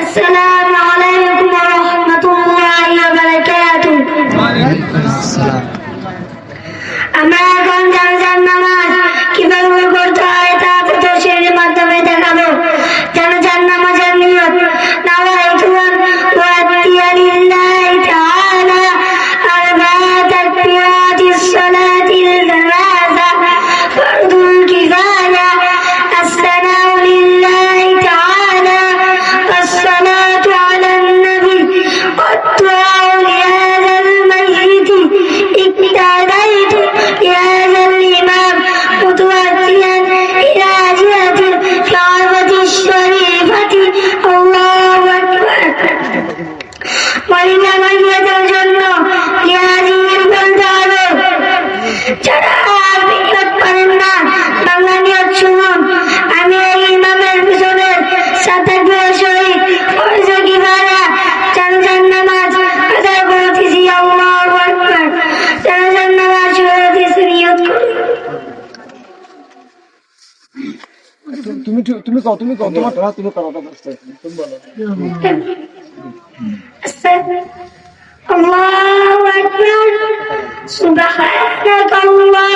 আসসালামু তুমি তুমি কও তুমি কও তোমার ধরা তুমি করো তুমি বলো। আল্লাহু আকবার সুবহানাল্লাহ।